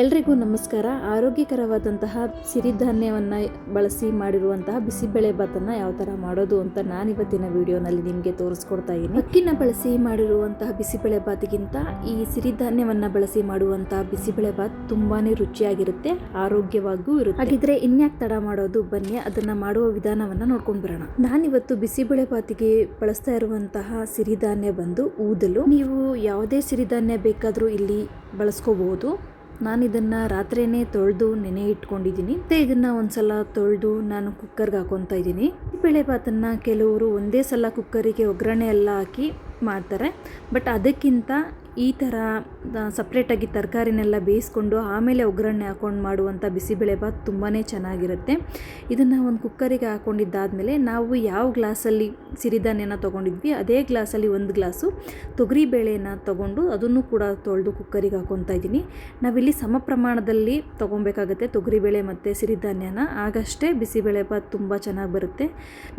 ಎಲ್ರಿಗೂ ನಮಸ್ಕಾರ. ಆರೋಗ್ಯಕರವಾದಂತಹ ಸಿರಿಧಾನ್ಯವನ್ನು ಬಳಸಿ ಮಾಡಿರುವಂತಹ ಬಿಸಿಬೇಳೆ ಭಾತನ್ನು ಯಾವ ಥರ ಮಾಡೋದು ಅಂತ ನಾನು ಇವತ್ತಿನ ವಿಡಿಯೋನಲ್ಲಿ ನಿಮಗೆ ತೋರಿಸ್ಕೊಡ್ತಾ ಇದ್ದೀನಿ. ಅಕ್ಕಿನ ಬಳಸಿ ಮಾಡಿರುವಂತಹ ಬಿಸಿಬೇಳೆ ಭಾತಿಗಿಂತ ಈ ಸಿರಿಧಾನ್ಯವನ್ನು ಬಳಸಿ ಮಾಡುವಂತಹ ಬಿಸಿಬೇಳೆ ಭಾತ್ ತುಂಬಾ ರುಚಿಯಾಗಿರುತ್ತೆ, ಆರೋಗ್ಯವಾಗೂ ಇರುತ್ತೆ. ಹಾಗಿದ್ರೆ ಇನ್ಯಾಕೆ ತಡ ಮಾಡೋದು? ಬನ್ನಿ, ಅದನ್ನು ಮಾಡುವ ವಿಧಾನವನ್ನು ನೋಡ್ಕೊಂಡು ಬರೋಣ. ನಾನಿವತ್ತು ಬಿಸಿಬೇಳೆ ಭಾತಿಗೆ ಬಳಸ್ತಾ ಇರುವಂತಹ ಸಿರಿಧಾನ್ಯ ಬಂದು ಊದಲು. ನೀವು ಯಾವುದೇ ಸಿರಿಧಾನ್ಯ ಬೇಕಾದರೂ ಇಲ್ಲಿ ಬಳಸ್ಕೋಬಹುದು ನಾನು ಇದನ್ನು ರಾತ್ರಿಯೇ ತೊಳೆದು ನೆನೆ ಇಟ್ಕೊಂಡಿದ್ದೀನಿ. ಮತ್ತು ಇದನ್ನು ಒಂದ್ಸಲ ತೊಳೆದು ನಾನು ಕುಕ್ಕರ್ಗೆ ಹಾಕೊತಾ ಇದ್ದೀನಿ. ಬೇಳೆ ಭಾತನ್ನು ಕೆಲವರು ಒಂದೇ ಸಲ ಕುಕ್ಕರಿಗೆ ಒಗ್ಗರಣೆ ಎಲ್ಲ ಹಾಕಿ ಮಾಡ್ತಾರೆ. ಬಟ್ ಅದಕ್ಕಿಂತ ಈ ಥರ ಸಪ್ರೇಟಾಗಿ ತರಕಾರಿನೆಲ್ಲ ಬೇಯಿಸ್ಕೊಂಡು ಆಮೇಲೆ ಒಗ್ಗರಣೆ ಹಾಕೊಂಡು ಮಾಡುವಂಥ ಬಿಸಿಬೇಳೆ ಭಾತ್ ತುಂಬಾ ಚೆನ್ನಾಗಿರುತ್ತೆ. ಇದನ್ನು ಒಂದು ಕುಕ್ಕರಿಗೆ ಹಾಕ್ಕೊಂಡಿದ್ದಾದಮೇಲೆ ನಾವು ಯಾವ ಗ್ಲಾಸಲ್ಲಿ ಸಿರಿಧಾನ್ಯನ ತೊಗೊಂಡಿದ್ವಿ, ಅದೇ ಗ್ಲಾಸಲ್ಲಿ ಒಂದು ಗ್ಲಾಸು ತೊಗರಿ ಬೇಳೆನ ತೊಗೊಂಡು ಅದನ್ನು ಕೂಡ ತೊಳೆದು ಕುಕ್ಕರಿಗೆ ಹಾಕ್ಕೊತಾ ಇದ್ದೀನಿ. ನಾವಿಲ್ಲಿ ಸಮ ಪ್ರಮಾಣದಲ್ಲಿ ತೊಗೊಬೇಕಾಗತ್ತೆ ತೊಗರಿಬೇಳೆ ಮತ್ತು ಸಿರಿಧಾನ್ಯನ, ಆಗಷ್ಟೇ ಬಿಸಿಬೇಳೆ ಭಾತ್ ತುಂಬ ಚೆನ್ನಾಗಿ ಬರುತ್ತೆ.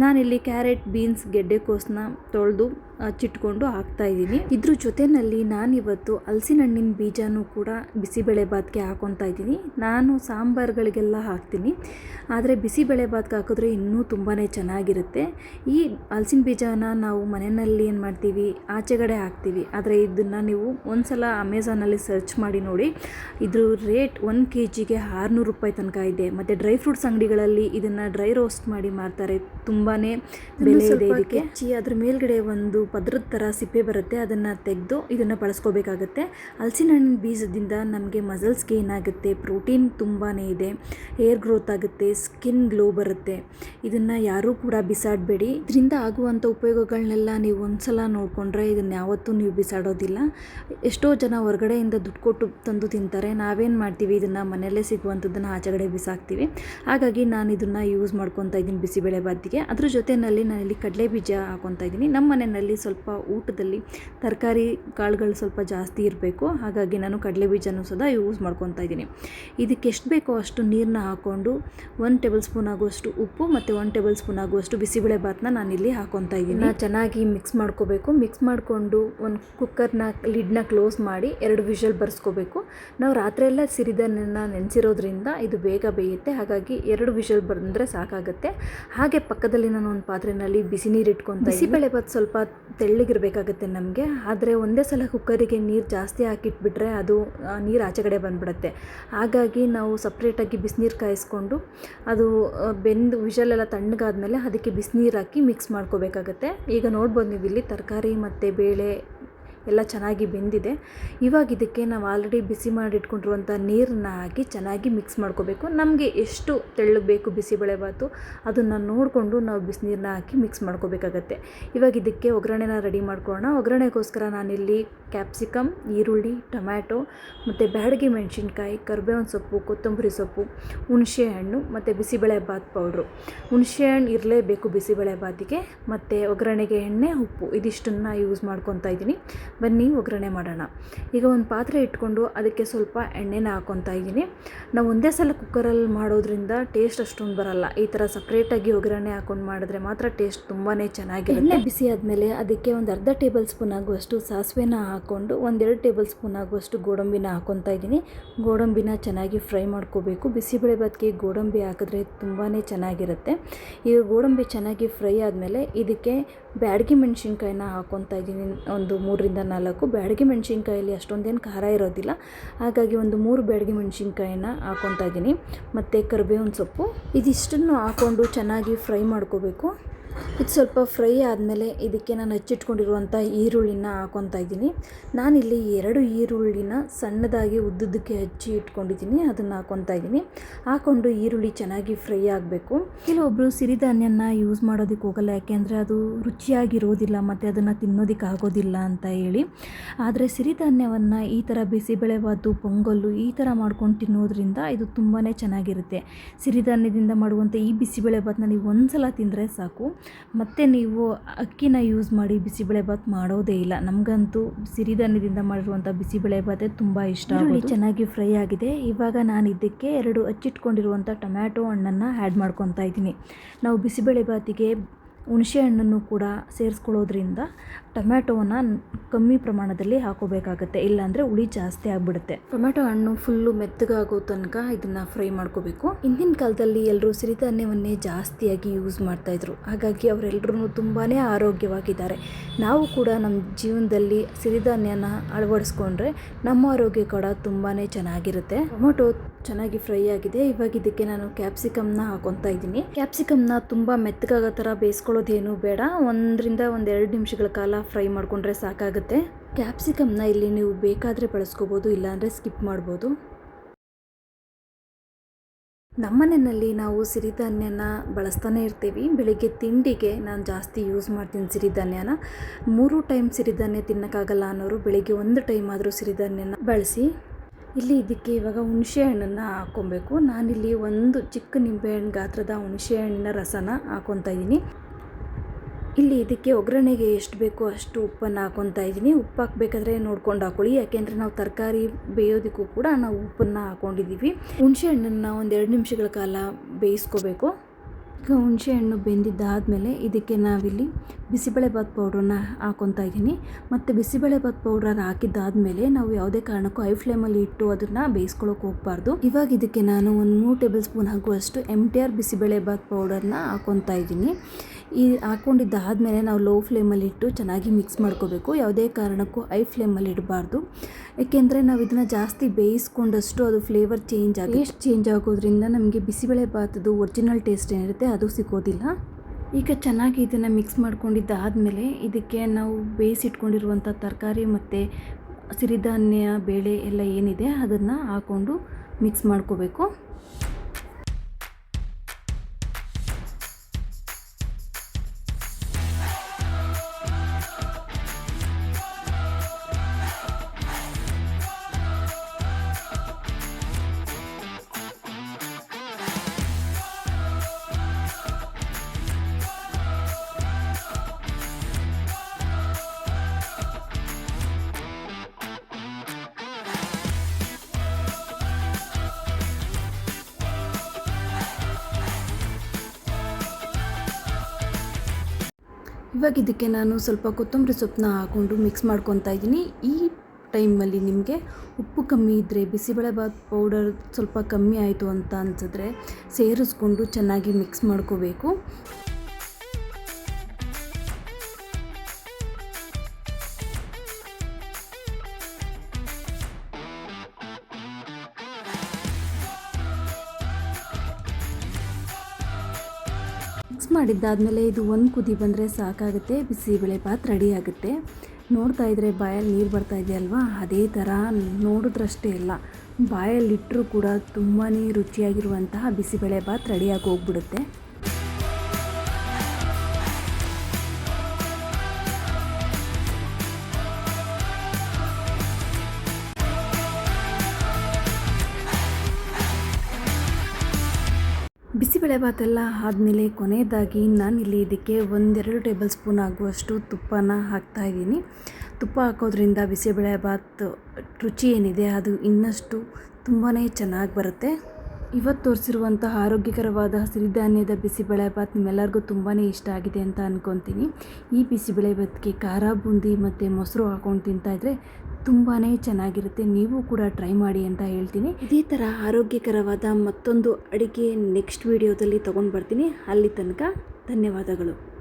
ನಾನಿಲ್ಲಿ ಕ್ಯಾರೆಟ್, ಬೀನ್ಸ್ ಗೆಡ್ಡೆಕೋಸನ್ನ ತೊಳೆದು ಹಚ್ಚಿಟ್ಕೊಂಡು ಹಾಕ್ತಾ ಇದ್ದೀನಿ. ಇದ್ರ ಜೊತೆಯಲ್ಲಿ ನಾನಿವತ್ತು ಹಲಸಿನ ಹಣ್ಣಿನ ಬೀಜನೂ ಕೂಡ ಬಿಸಿಬೇಳೆ ಬಾತ್ಗೆ ಹಾಕೊತಾ ಇದ್ದೀನಿ. ನಾನು ಸಾಂಬಾರುಗಳಿಗೆಲ್ಲ ಹಾಕ್ತೀನಿ. ಆದರೆ ಬಿಸಿಬೇಳೆ ಬಾತ್ಗೆ ಹಾಕಿದ್ರೆ ಇನ್ನೂ ತುಂಬಾ ಚೆನ್ನಾಗಿರುತ್ತೆ. ಈ ಹಲಸಿನ ಬೀಜನ ನಾವು ಮನೆಯಲ್ಲಿ ಏನು ಮಾಡ್ತೀವಿ? ಆಚೆಗಡೆ ಹಾಕ್ತೀವಿ. ಆದರೆ ಇದನ್ನು ನೀವು ಒಂದ್ಸಲ ಅಮೆಝಾನಲ್ಲಿ ಸರ್ಚ್ ಮಾಡಿ ನೋಡಿ. ಇದ್ರ ರೇಟ್ ಒಂದು ಕೆ ಜಿಗೆ ಆರುನೂರು ರೂಪಾಯಿ ತನಕ ಇದೆ. ಮತ್ತು ಡ್ರೈ ಫ್ರೂಟ್ಸ್ ಅಂಗಡಿಗಳಲ್ಲಿ ಇದನ್ನು ಡ್ರೈ ರೋಸ್ಟ್ ಮಾಡಿ ಮಾರ್ತಾರೆ. ತುಂಬಾ ಬೆಲೆ ಇದೆ ಇದಕ್ಕೆ. ಅದ್ರ ಮೇಲ್ಗಡೆ ಒಂದು ಪದ್ರದ ಥರ ಸಿಪ್ಪೆ ಬರುತ್ತೆ. ಅದನ್ನು ತೆಗೆದು ಇದನ್ನು ಬಳಸ್ಕೋಬೇಕಾಗತ್ತೆ. ಹಲಸಿನ ಹಣ್ಣಿನ ಬೀಜದಿಂದ ನಮಗೆ ಮಸಲ್ಸ್ ಗೇನ್ ಆಗುತ್ತೆ ಪ್ರೋಟೀನ್ ತುಂಬಾ ಇದೆ ಹೇರ್ ಗ್ರೋತ್ ಆಗುತ್ತೆ ಸ್ಕಿನ್ ಗ್ಲೋ ಬರುತ್ತೆ. ಇದನ್ನು ಯಾರೂ ಕೂಡ ಬಿಸಾಡಬೇಡಿ. ಇದರಿಂದ ಆಗುವಂಥ ಉಪಯೋಗಗಳನ್ನೆಲ್ಲ ನೀವು ಒಂದ್ಸಲ ನೋಡಿಕೊಂಡ್ರೆ ಇದನ್ನು ಯಾವತ್ತೂ ನೀವು ಬಿಸಾಡೋದಿಲ್ಲ. ಎಷ್ಟೋ ಜನ ಹೊರಗಡೆಯಿಂದ ದುಡ್ಡು ಕೊಟ್ಟು ತಂದು ತಿಂತಾರೆ. ನಾವೇನು ಮಾಡ್ತೀವಿ? ಇದನ್ನು ಮನೆಯಲ್ಲೇ ಸಿಗುವಂಥದ್ದನ್ನು ಆಚೆಗಡೆ ಬಿಸಾಕ್ತೀವಿ. ಹಾಗಾಗಿ ನಾನು ಇದನ್ನು ಯೂಸ್ ಮಾಡ್ಕೊತಾ ಇದ್ದೀನಿ ಬಿಸಿಬೇಳೆ ಬಾತಿಗೆ. ಅದ್ರ ಜೊತೆಯಲ್ಲಿ ನಾನಿಲ್ಲಿ ಕಡಲೆ ಬೀಜ ಹಾಕೊತಾ ಇದ್ದೀನಿ. ನಮ್ಮ ಮನೆಯಲ್ಲಿ ಸ್ವಲ್ಪ ಊಟದಲ್ಲಿ ತರಕಾರಿ ಕಾಳುಗಳು ಸ್ವಲ್ಪ ಜಾಸ್ತಿ ಇರಬೇಕು. ಹಾಗಾಗಿ ನಾನು ಕಡಲೆ ಬೀಜನೂ ಸದಾ ಯೂಸ್ ಮಾಡ್ಕೊತಾ ಇದ್ದೀನಿ. ಇದಕ್ಕೆ ಎಷ್ಟು ಬೇಕೋ ಅಷ್ಟು ನೀರನ್ನ ಹಾಕ್ಕೊಂಡು ಒಂದು ಟೇಬಲ್ ಸ್ಪೂನ್ ಆಗುವಷ್ಟು ಉಪ್ಪು ಮತ್ತು ಒಂದು ಟೇಬಲ್ ಸ್ಪೂನ್ ಆಗುವಷ್ಟು ಬಿಸಿಬೇಳೆ ಭಾತನ್ನ ಇಲ್ಲಿ ಹಾಕೊತಾ ಇದ್ದೀನಿ. ಚೆನ್ನಾಗಿ ಮಿಕ್ಸ್ ಮಾಡ್ಕೋಬೇಕು. ಮಿಕ್ಸ್ ಮಾಡಿಕೊಂಡು ಒಂದು ಕುಕ್ಕರ್ನ ಲಿಡ್ನ ಕ್ಲೋಸ್ ಮಾಡಿ ಎರಡು ವಿಷಲ್ ಬರ್ಸ್ಕೋಬೇಕು. ನಾವು ರಾತ್ರಿಯೆಲ್ಲ ಸಿರಿಧಾನ್ಯನ ನೆನೆಸಿರೋದ್ರಿಂದ ಇದು ಬೇಗ ಬೇಯುತ್ತೆ. ಹಾಗಾಗಿ ಎರಡು ವಿಷಲ್ ಬಂದರೆ ಸಾಕಾಗುತ್ತೆ. ಹಾಗೆ ಪಕ್ಕದಲ್ಲಿ ನಾನು ಒಂದು ಪಾತ್ರೆಯಲ್ಲಿ ಬಿಸಿ ನೀರು ಇಟ್ಕೊತಾ ಬಿಸಿಬೇಳೆ ಭಾತ್ ಸ್ವಲ್ಪ ತೆಳ್ಳಗಿರಬೇಕಾಗುತ್ತೆ ನಮಗೆ. ಆದರೆ ಒಂದೇ ಸಲ ಕುಕ್ಕರಿಗೆ ನೀರು ಜಾಸ್ತಿ ಹಾಕಿಟ್ಬಿಟ್ರೆ ಅದು ನೀರು ಆಚೆ ಆಚೆಗಡೆ ಬಂದ್ಬಿಡುತ್ತೆ. ಹಾಗಾಗಿ ನಾವು ಸಪ್ರೇಟಾಗಿ ಬಿಸಿನೀರು ಕಾಯಿಸ್ಕೊಂಡು ಅದು ಬೆಂದು ವಿಷಲೆಲ್ಲ ತಣ್ಣಗಾದ್ಮೇಲೆ ಅದಕ್ಕೆ ಬಿಸಿನೀರು ಹಾಕಿ ಮಿಕ್ಸ್ ಮಾಡ್ಕೋಬೇಕಾಗತ್ತೆ. ಈಗ ನೋಡ್ಬೋದು ನೀವು ಇಲ್ಲಿ ತರಕಾರಿ ಮತ್ತು ಬೇಳೆ ಎಲ್ಲ ಚೆನ್ನಾಗಿ ಬೆಂದಿದೆ. ಇವಾಗ ಇದಕ್ಕೆ ನಾವು ಆಲ್ರೆಡಿ ಬಿಸಿ ಮಾಡಿಟ್ಕೊಂಡಿರುವಂಥ ನೀರನ್ನ ಹಾಕಿ ಚೆನ್ನಾಗಿ ಮಿಕ್ಸ್ ಮಾಡ್ಕೋಬೇಕು. ನಮಗೆ ಎಷ್ಟು ತೆಳ್ಳಗೆ ಬೇಕು ಬಿಸಿಬೇಳೆ ಭಾತು ಅದನ್ನು ನೋಡಿಕೊಂಡು ನಾವು ಬಿಸಿನೀರನ್ನ ಹಾಕಿ ಮಿಕ್ಸ್ ಮಾಡ್ಕೋಬೇಕಾಗತ್ತೆ. ಇವಾಗ ಇದಕ್ಕೆ ಒಗ್ಗರಣೆನ ರೆಡಿ ಮಾಡ್ಕೊಳ್ಳೋಣ. ಒಗ್ಗರಣೆಗೋಸ್ಕರ ನಾನಿಲ್ಲಿ ಕ್ಯಾಪ್ಸಿಕಮ್ ಈರುಳ್ಳಿ, ಟೊಮ್ಯಾಟೊ, ಮತ್ತು ಬ್ಯಾಡಗಿ ಮೆಣಸಿನ್ಕಾಯಿ, ಕರ್ಬೇವಿನ ಸೊಪ್ಪು, ಕೊತ್ತಂಬರಿ ಸೊಪ್ಪು, ಹುಣಸೆ ಹಣ್ಣು, ಮತ್ತು ಬಿಸಿಬೇಳೆ ಭಾತ್ ಪೌಡ್ರು ಹುಣಸೆ ಹಣ್ಣು ಇರಲೇಬೇಕು ಬಿಸಿಬೇಳೆ ಬಾತಿಗೆ, ಮತ್ತು ಒಗ್ಗರಣೆಗೆ ಎಣ್ಣೆ, ಉಪ್ಪು, ಇದಿಷ್ಟನ್ನು ಯೂಸ್ ಮಾಡ್ಕೊತಾ ಇದ್ದೀನಿ. ಬನ್ನಿ, ಒಗ್ಗರಣೆ ಮಾಡೋಣ. ಈಗ ಒಂದು ಪಾತ್ರೆ ಇಟ್ಕೊಂಡು ಅದಕ್ಕೆ ಸ್ವಲ್ಪ ಎಣ್ಣೆನ ಹಾಕ್ಕೊತಾ ಇದ್ದೀನಿ. ನಾವು ಒಂದೇ ಸಲ ಕುಕ್ಕರಲ್ಲಿ ಮಾಡೋದ್ರಿಂದ ಟೇಸ್ಟ್ ಅಷ್ಟೊಂದು ಬರಲ್ಲ. ಈ ಥರ ಸಪ್ರೇಟಾಗಿ ಒಗ್ಗರಣೆ ಹಾಕೊಂಡು ಮಾಡಿದ್ರೆ ಮಾತ್ರ ಟೇಸ್ಟ್ ತುಂಬಾ ಚೆನ್ನಾಗಿರುತ್ತೆ. ಎಣ್ಣೆ ಬಿಸಿ ಆದಮೇಲೆ ಅದಕ್ಕೆ ಒಂದು ಅರ್ಧ ಟೇಬಲ್ ಸ್ಪೂನ್ ಆಗುವಷ್ಟು ಸಾಸಿವೆನ ಹಾಕ್ಕೊಂಡು ಒಂದೆರಡು ಟೇಬಲ್ ಸ್ಪೂನ್ ಆಗುವಷ್ಟು ಗೋಡಂಬಿನ ಹಾಕ್ಕೊತಾ ಇದ್ದೀನಿ. ಗೋಡಂಬಿನ ಚೆನ್ನಾಗಿ ಫ್ರೈ ಮಾಡ್ಕೋಬೇಕು. ಬಿಸಿಬೇಳೆ ಭಾತ್ಗೆ ಗೋಡಂಬಿ ಹಾಕಿದ್ರೆ ತುಂಬಾ ಚೆನ್ನಾಗಿರುತ್ತೆ. ಈಗ ಗೋಡಂಬಿ ಚೆನ್ನಾಗಿ ಫ್ರೈ ಆದಮೇಲೆ ಇದಕ್ಕೆ ಬ್ಯಾಡಗಿ ಮೆಣಸಿನ್ಕಾಯಿನ ಹಾಕ್ಕೊತಾ ಇದ್ದೀನಿ. ಒಂದು ಮೂರರಿಂದ ನಾಲ್ಕು ಬ್ಯಾಡಗಿ ಮೆಣಸಿನ್ಕಾಯಲ್ಲಿ ಅಷ್ಟೊಂದೇನು ಖಾರ ಇರೋದಿಲ್ಲ. ಹಾಗಾಗಿ ಒಂದು ಮೂರು ಬ್ಯಾಡಗಿ ಮೆಣಸಿನ್ಕಾಯಿನ ಹಾಕ್ಕೊತಾ ಇದ್ದೀನಿ. ಮತ್ತು ಕರಿಬೇವಿನ ಸೊಪ್ಪು. ಇದಿಷ್ಟನ್ನು ಹಾಕ್ಕೊಂಡು ಚೆನ್ನಾಗಿ ಫ್ರೈ ಮಾಡ್ಕೋಬೇಕು. ಇದು ಸ್ವಲ್ಪ ಫ್ರೈ ಆದಮೇಲೆ ಇದಕ್ಕೆ ನಾನು ಹಚ್ಚಿಟ್ಕೊಂಡಿರುವಂಥ ಈರುಳ್ಳಿನ ಹಾಕ್ಕೊತಾ ಇದ್ದೀನಿ. ನಾನಿಲ್ಲಿ ಎರಡು ಈರುಳ್ಳಿನ ಸಣ್ಣದಾಗಿ ಉದ್ದುದ್ದಕ್ಕೆ ಹಚ್ಚಿ ಇಟ್ಕೊಂಡಿದ್ದೀನಿ. ಅದನ್ನು ಹಾಕೊತಾ ಇದ್ದೀನಿ. ಹಾಕೊಂಡು ಈರುಳ್ಳಿ ಚೆನ್ನಾಗಿ ಫ್ರೈ ಆಗಬೇಕು. ಕೆಲವೊಬ್ಬರು ಸಿರಿಧಾನ್ಯನ ಯೂಸ್ ಮಾಡೋದಕ್ಕೆ ಹೋಗಲ್ಲ. ಯಾಕೆಂದರೆ ಅದು ರುಚಿಯಾಗಿರೋದಿಲ್ಲ. ಮತ್ತು ಅದನ್ನು ತಿನ್ನೋದಕ್ಕೆ ಆಗೋದಿಲ್ಲ ಅಂತ ಹೇಳಿ. ಆದರೆ ಸಿರಿಧಾನ್ಯವನ್ನು ಈ ಥರ ಬಿಸಿಬೇಳೆಬಾತು ಪೊಂಗಲ್ಲು ಈ ಥರ ಮಾಡ್ಕೊಂಡು ತಿನ್ನೋದ್ರಿಂದ ಇದು ತುಂಬಾ ಚೆನ್ನಾಗಿರುತ್ತೆ. ಸಿರಿಧಾನ್ಯದಿಂದ ಮಾಡುವಂಥ ಈ ಬಿಸಿಬೇಳೆಬಾತನ್ನ ನೀವು ಒಂದು ಸಲ ತಿಂದರೆ ಸಾಕು. ಮತ್ತು ನೀವು ಅಕ್ಕಿನ ಯೂಸ್ ಮಾಡಿ ಬಿಸಿಬೇಳೆಬಾತ್ ಮಾಡೋದೇ ಇಲ್ಲ. ನಮಗಂತೂ ಸಿರಿಧಾನ್ಯದಿಂದ ಮಾಡಿರುವಂಥ ಬಿಸಿಬೇಳೆಬಾತೆ ತುಂಬ ಇಷ್ಟ ಆಗೋದು. ಚೆನ್ನಾಗಿ ಫ್ರೈ ಆಗಿದೆ. ಇವಾಗ ನಾನು ಇದಕ್ಕೆ ಎರಡು ಹಚ್ಚಿಟ್ಕೊಂಡಿರುವಂಥ ಟೊಮ್ಯಾಟೊ ಹಣ್ಣನ್ನು ಆ್ಯಡ್ ಮಾಡ್ಕೊತಾ ಇದ್ದೀನಿ. ನಾವು ಬಿಸಿಬೇಳೆಬಾತಿಗೆ ಹುಣಸೆ ಹಣ್ಣನ್ನು ಕೂಡ ಸೇರಿಸ್ಕೊಳ್ಳೋದ್ರಿಂದ ಟೊಮ್ಯಾಟೋವನ್ನು ಕಮ್ಮಿ ಪ್ರಮಾಣದಲ್ಲಿ ಹಾಕೋಬೇಕಾಗತ್ತೆ. ಇಲ್ಲಾಂದರೆ ಹುಳಿ ಜಾಸ್ತಿ ಆಗಿಬಿಡುತ್ತೆ. ಟೊಮ್ಯಾಟೊ ಹಣ್ಣು ಫುಲ್ಲು ಮೆತ್ತಗಾಗೋ ತನಕ ಇದನ್ನು ಫ್ರೈ ಮಾಡ್ಕೋಬೇಕು. ಹಿಂದಿನ ಕಾಲದಲ್ಲಿ ಎಲ್ಲರೂ ಸಿರಿಧಾನ್ಯವನ್ನೇ ಜಾಸ್ತಿಯಾಗಿ ಯೂಸ್ ಮಾಡ್ತಾಯಿದ್ರು ಹಾಗಾಗಿ ಅವರೆಲ್ಲರೂ ತುಂಬಾ ಆರೋಗ್ಯವಾಗಿದ್ದಾರೆ. ನಾವು ಕೂಡ ನಮ್ಮ ಜೀವನದಲ್ಲಿ ಸಿರಿಧಾನ್ಯನ ಅಳವಡಿಸ್ಕೊಂಡ್ರೆ ನಮ್ಮ ಆರೋಗ್ಯ ಕೂಡ ತುಂಬಾ ಚೆನ್ನಾಗಿರುತ್ತೆ. ಟೊಮೊಟೊ ಚೆನ್ನಾಗಿ ಫ್ರೈ ಆಗಿದೆ. ಇವಾಗ ಇದಕ್ಕೆ ನಾನು ಕ್ಯಾಪ್ಸಿಕಮ್ನ ಹಾಕೊತಾ ಇದ್ದೀನಿ. ಕ್ಯಾಪ್ಸಿಕಮ್ನ ತುಂಬ ಮೆತ್ತಗಾಗೋ ಥರ ಬೇಯಿಸ್ಕೊಳ್ಳೋದೇನು ಬೇಡ. ಒಂದರಿಂದ ಒಂದು ಎರಡು ನಿಮಿಷಗಳ ಕಾಲ ಫ್ರೈ ಮಾಡಿಕೊಂಡ್ರೆ ಸಾಕಾಗುತ್ತೆ. ಕ್ಯಾಪ್ಸಿಕಮ್ನ ಇಲ್ಲಿ ನೀವು ಬೇಕಾದರೆ ಬಳಸ್ಕೋಬೋದು, ಇಲ್ಲಾಂದರೆ ಸ್ಕಿಪ್ ಮಾಡ್ಬೋದು. ನಮ್ಮನೆಯಲ್ಲಿ ನಾವು ಸಿರಿಧಾನ್ಯನ ಬಳಸ್ತಾನೆ ಇರ್ತೀವಿ. ಬೆಳಿಗ್ಗೆ ತಿಂಡಿಗೆ ನಾನು ಜಾಸ್ತಿ ಯೂಸ್ ಮಾಡ್ತೀನಿ ಸಿರಿಧಾನ್ಯನ. ಮೂರು ಟೈಮ್ ಸಿರಿಧಾನ್ಯ ತಿನ್ನೋಕ್ಕಾಗಲ್ಲ ಅನ್ನೋರು ಬೆಳಿಗ್ಗೆ ಒಂದು ಟೈಮ್ ಆದರೂ ಸಿರಿಧಾನ್ಯನ ಬಳಸಿ. ಇಲ್ಲಿ ಇದಕ್ಕೆ ಇವಾಗ ಹುಣಸೆ ಹಣ್ಣನ್ನು ಹಾಕ್ಕೊಬೇಕು. ನಾನಿಲ್ಲಿ ಒಂದು ಚಿಕ್ಕ ನಿಂಬೆಹಣ್ಣು ಗಾತ್ರದ ಹುಣಸೆ ಹಣ್ಣಿನ ರಸನ ಹಾಕ್ಕೊತಾ ಇದ್ದೀನಿ. ಇಲ್ಲಿ ಇದಕ್ಕೆ ಒಗ್ಗರಣೆಗೆ ಎಷ್ಟು ಬೇಕೋ ಅಷ್ಟು ಉಪ್ಪನ್ನು ಹಾಕ್ಕೊತಾ ಇದ್ದೀನಿ. ಉಪ್ಪು ಹಾಕಬೇಕಾದ್ರೆ ನೋಡ್ಕೊಂಡು ಹಾಕೊಳ್ಳಿ. ಯಾಕೆಂದರೆ ನಾವು ತರಕಾರಿ ಬೇಯೋದಕ್ಕೂ ಕೂಡ ನಾವು ಉಪ್ಪನ್ನು ಹಾಕ್ಕೊಂಡಿದ್ದೀವಿ ಹುಣಸೆ ಹಣ್ಣನ್ನು ಒಂದು ಎರಡು ನಿಮಿಷಗಳ ಕಾಲ ಬೇಯಿಸ್ಕೋಬೇಕು. ಈಗ ಹುಣಸೆ ಹಣ್ಣು ಬೆಂದಿದ್ದಾದಮೇಲೆ ಇದಕ್ಕೆ ನಾವಿಲ್ಲಿ ಬಿಸಿಬೇಳೆಬಾತ್ ಪೌಡ್ರನ್ನ ಹಾಕೊತಾ ಇದ್ದೀನಿ. ಮತ್ತು ಬಿಸಿಬೇಳೆಭಾತ್ ಪೌಡರ್ ಹಾಕಿದ್ದಾದಮೇಲೆ ನಾವು ಯಾವುದೇ ಕಾರಣಕ್ಕೂ ಹೈ ಫ್ಲೇಮಲ್ಲಿ ಇಟ್ಟು ಅದನ್ನು ಬೇಯಿಸ್ಕೊಳ್ಳೋಕೆ ಹೋಗಬಾರ್ದು. ಇವಾಗ ಇದಕ್ಕೆ ನಾನು ಒಂದು ಮೂರು ಟೇಬಲ್ ಸ್ಪೂನ್ ಆಗುವಷ್ಟು ಎಂ ಟಿ ಆರ್ ಬಿಸಿಬೇಳೆಬಾತ್ ಪೌಡರ್ನ ಹಾಕೊತಾ ಇದ್ದೀನಿ. ಈ ಹಾಕ್ಕೊಂಡಿದ್ದಾದಮೇಲೆ ನಾವು ಲೋ ಫ್ಲೇಮಲ್ಲಿ ಇಟ್ಟು ಚೆನ್ನಾಗಿ ಮಿಕ್ಸ್ ಮಾಡ್ಕೋಬೇಕು. ಯಾವುದೇ ಕಾರಣಕ್ಕೂ ಹೈ ಫ್ಲೇಮಲ್ಲಿ ಇಡಬಾರ್ದು. ಏಕೆಂದರೆ ನಾವು ಇದನ್ನು ಜಾಸ್ತಿ ಬೇಯಿಸ್ಕೊಂಡಷ್ಟು ಅದು ಫ್ಲೇವರ್ ಚೇಂಜ್ ಆಗಿ ಟೇಸ್ಟ್ ಚೇಂಜ್ ಆಗೋದ್ರಿಂದ ನಮಗೆ ಬಿಸಿಬೇಳೆ ಭಾತದ್ದು ಒರಿಜಿನಲ್ ಟೇಸ್ಟ್ ಏನಿರುತ್ತೆ ಅದು ಸಿಗೋದಿಲ್ಲ. ಈಗ ಚೆನ್ನಾಗಿ ಇದನ್ನು ಮಿಕ್ಸ್ ಮಾಡ್ಕೊಂಡಿದ್ದಾದಮೇಲೆ ಇದಕ್ಕೆ ನಾವು ಬೇಯಿಸಿಟ್ಕೊಂಡಿರುವಂಥ ತರಕಾರಿ ಮತ್ತು ಸಿರಿಧಾನ್ಯ, ಬೇಳೆ ಎಲ್ಲ ಏನಿದೆ ಅದನ್ನು ಹಾಕ್ಕೊಂಡು ಮಿಕ್ಸ್ ಮಾಡ್ಕೋಬೇಕು. ಇವಾಗ ಇದಕ್ಕೆ ನಾನು ಸ್ವಲ್ಪ ಕೊತ್ತಂಬರಿ ಸೊಪ್ಪನ್ನ ಹಾಕ್ಕೊಂಡು ಮಿಕ್ಸ್ ಮಾಡ್ಕೊತಾ ಇದ್ದೀನಿ. ಈ ಟೈಮಲ್ಲಿ ನಿಮಗೆ ಉಪ್ಪು ಕಮ್ಮಿ ಇದ್ದರೆ ಬಿಸಿಬೇಳೆಬಾತ್ ಪೌಡರ್ ಸ್ವಲ್ಪ ಕಮ್ಮಿ ಆಯಿತು ಅಂತ ಅನ್ಸಿದ್ರೆ ಸೇರಿಸ್ಕೊಂಡು ಚೆನ್ನಾಗಿ ಮಿಕ್ಸ್ ಮಾಡ್ಕೋಬೇಕು. ಮಾಡಿದ್ದಾದಮೇಲೆ ಇದು ಒಂದು ಕುದಿ ಬಂದರೆ ಸಾಕಾಗುತ್ತೆ ಬಿಸಿಬೇಳೆ ಭಾತ್ ರೆಡಿ ಆಗುತ್ತೆ. ನೋಡ್ತಾ ಇದ್ದರೆ ಬಾಯಲ್ಲಿ ನೀರು ಬರ್ತಾ ಇದೆ ಅಲ್ವಾ? ಅದೇ ಥರ ನೋಡಿದ್ರಷ್ಟೇ ಇಲ್ಲ. ಬಾಯಲ್ಲಿಟ್ಟರೂ ಕೂಡ ತುಂಬಾ ರುಚಿಯಾಗಿರುವಂತಹ ಬಿಸಿಬೇಳೆ ಭಾತ್ ರೆಡಿಯಾಗಿ ಹೋಗ್ಬಿಡುತ್ತೆ. ಬಿಸಿಬೇಳೆಭಾತೆಲ್ಲ ಆದಮೇಲೆ ಕೊನೆಯದಾಗಿ ನಾನಿಲ್ಲಿ ಇದಕ್ಕೆ ಒಂದೆರಡು ಟೇಬಲ್ ಸ್ಪೂನ್ ಆಗುವಷ್ಟು ತುಪ್ಪನ ಹಾಕ್ತಾಯಿದ್ದೀನಿ ತುಪ್ಪ ಹಾಕೋದ್ರಿಂದ ಬಿಸಿಬೇಳೆಭಾತ್ ರುಚಿ ಏನಿದೆ ಅದು ಇನ್ನಷ್ಟು ತುಂಬಾ ಚೆನ್ನಾಗಿ ಬರುತ್ತೆ. ಇವತ್ತು ತೋರಿಸಿರುವಂತಹ ಆರೋಗ್ಯಕರವಾದ ಸಿರಿಧಾನ್ಯದ ಬಿಸಿಬೇಳೆಭಾತ್ ನಿಮ್ಮೆಲ್ಲರಿಗೂ ತುಂಬಾ ಇಷ್ಟ ಆಗಿದೆ ಅಂತ ಅಂದ್ಕೊತೀನಿ ಈ ಬಿಸಿಬೇಳೆಭಾತ್ಗೆ ಖಾರ, ಬೂಂದಿ ಮತ್ತು ಮೊಸರು ಹಾಕ್ಕೊಂಡು ತಿಂತಾಯಿದ್ರೆ ತುಂಬಾ ಚೆನ್ನಾಗಿರುತ್ತೆ. ನೀವು ಕೂಡ ಟ್ರೈ ಮಾಡಿ ಅಂತ ಹೇಳ್ತೀನಿ. ಇದೇ ಥರ ಆರೋಗ್ಯಕರವಾದ ಮತ್ತೊಂದು ಅಡುಗೆ ನೆಕ್ಸ್ಟ್ ವಿಡಿಯೋದಲ್ಲಿ ತೊಗೊಂಡು ಬರ್ತೀನಿ. ಅಲ್ಲಿ ತನಕ ಧನ್ಯವಾದಗಳು.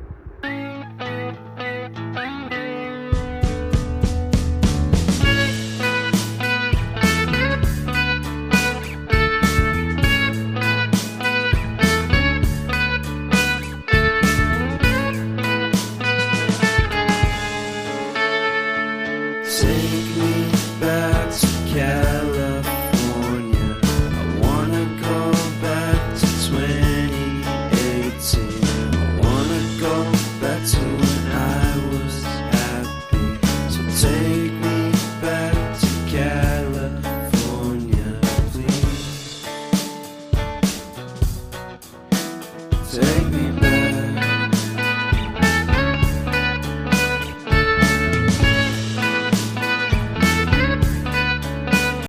Take